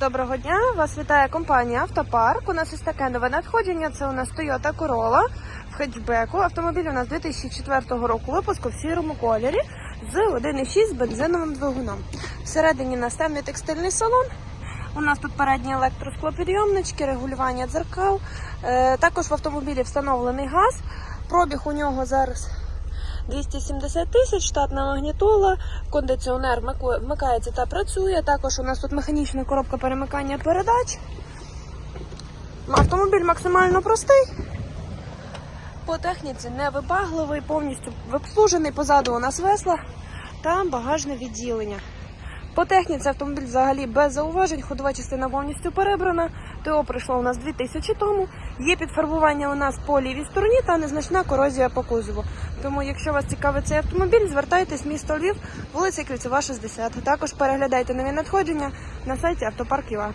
Доброго дня! Вас вітає компанія Автопарк. У нас ось таке нове надходження. Це у нас Toyota Corolla в хетчбеку. Автомобіль у нас 2004 року випуску в сірому кольорі з 1,6 з бензиновим двигуном. Всередині нас темний текстильний салон. У нас тут передні електросклопідйомнички, регулювання дзеркал. Е, також в автомобілі встановлений газ. Пробіг у нього зараз 270 тисяч, штатна магнітола, кондиціонер вмикається та працює. Також у нас тут механічна коробка перемикання передач. Автомобіль максимально простий. По техніці невибагливий, повністю обслужений. Позаду у нас весла та багажне відділення. По техніці автомобіль взагалі без зауважень, ходова частина повністю перебрана. ТО прийшло у нас 2000 тому. Є підфарбування у нас по лівій стороні та незначна корозія по кузову. Тому, якщо вас цікавить цей автомобіль, звертайтесь місто Львів, вулиця Кільцева, 60. Також переглядайте нові надходження на сайті Автопарк.ua.